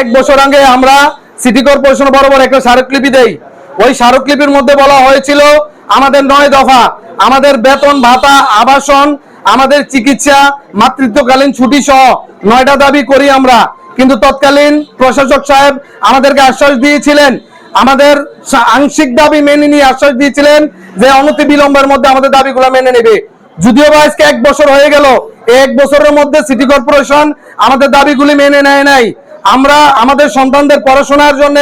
এক বছর আগে আমরা সিটি কর্পোরেশন বরাবর একটা স্মারকলিপি দেই। ওই স্মারকলিপির মধ্যে বলা হয়েছিল, আমাদের নয় দফা, আমাদের বেতন, ভাতা, আবাসন, আমাদের চিকিৎসা, মাতৃত্বকালীন ছুটি সহ নয়টা দাবি করি আমরা। কিন্তু তৎকালীন প্রশাসক সাহেব আমাদেরকে আশ্বাস দিয়েছিলেন, আমাদের আংশিক দাবি মেনে নিয়ে আশ্বাস দিয়েছিলেন যে অনতি বিলম্বের মধ্যে আমাদের দাবিগুলো মেনে নেবে। যদিও বা আজকে এক বছর হয়ে গেল এক বছরের মধ্যে সিটি কর্পোরেশন আমাদের দাবিগুলি মেনে নেয় নাই। আমরা আমাদের সন্তানদের পড়াশোনার জন্য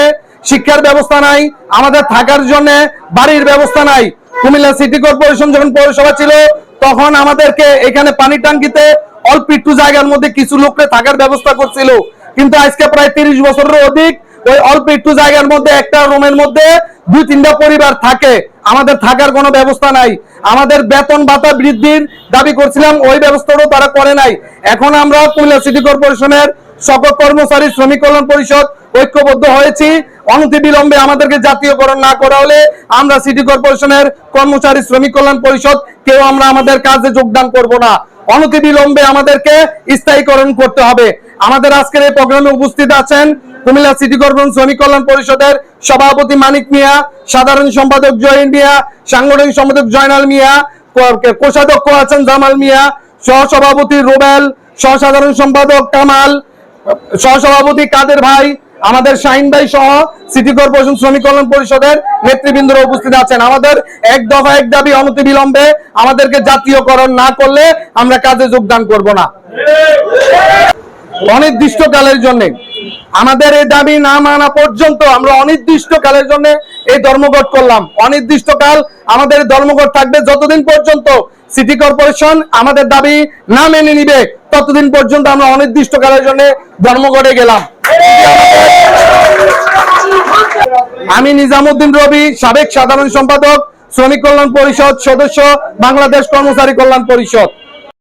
শিক্ষার ব্যবস্থা নাই, আমাদের থাকার জন্য বাড়ির ব্যবস্থা নাই। কুমিল্লা সিটি কর্পোরেশন যখন পৌরসভা ছিল, তখন আমাদেরকে এখানে পানি টাঙ্কিতে অল্প একটু জায়গার মধ্যে কিছু লোককে থাকার ব্যবস্থা করছিল। কিন্তু আজকে প্রায় তিরিশ বছরের অধিক ওই অল্প একটু জায়গার মধ্যে একটা রুমের মধ্যে দুই তিনটা পরিবার থাকে। আমাদের থাকার কোনো ব্যবস্থা নাই। আমাদের বেতন ভাতা বৃদ্ধির দাবি করছিলাম, ওই ব্যবস্থাটাও তারা করে নাই। এখন আমরা কুমিল্লা সিটি কর্পোরেশনের সকল কর্মচারী শ্রমিক কল্যাণ পরিষদ ঐক্যবদ্ধ হয়েছি। অনতি বিলম্বে আমাদেরকে জাতীয়করণ না করা হলে আমরা সিটি কর্পোরেশনের কর্মচারী শ্রমিক কল্যাণ পরিষদ, কেউ আমরা আমাদের কাজে যোগদান করব না। অনতি বিলম্বে আমাদেরকে স্থায়ীকরণ করতে হবে। আমাদের আজকের এই প্রোগ্রামে উপস্থিত আছেন কুমিল্লা সিটি কর্পোরেশন শ্রমিক কল্যাণ পরিষদের সভাপতি মানিক মিয়া, সাধারণ সম্পাদক জয়ন মিয়া, সাংগঠনিক সম্পাদক জয়নাল মিয়া কোষাধ্যক্ষ আছেন জামাল মিয়া, সহসভাপতি রুবেল, সহসাধারণ সম্পাদক কামাল সহসভাপতি কাদের ভাই, আমাদের শাহিন ভাই সহ সিটি কর্পোরেশন শ্রমিক কল্যাণ পরিষদের নেতৃবৃন্দরা উপস্থিত আছেন। আমাদের এক দফা এক দাবি অনতি বিলম্বে আমাদেরকে জাতীয়করণ না করলে আমরা কাজে যোগদান করব না। অনির্দিষ্টকালের জন্য আমাদের এই দাবি না মানা পর্যন্ত আমরা অনির্দিষ্টকালের জন্য এই ধর্মঘট করলাম। অনির্দিষ্টকাল আমাদের ধর্মঘট থাকবে যতদিন পর্যন্ত সিটি কর্পোরেশন আমাদের দাবি না মেনে নিবে, ততদিন পর্যন্ত আমরা অনির্দিষ্টকালের জন্য ধর্মঘটে গেলাম। আমি নিজামুদ্দিন রবি, সাবেক সাধারণ সম্পাদক, শ্রমিক কল্যাণ পরিষদ সদস্য, বাংলাদেশ কর্মচারী কল্যাণ পরিষদ।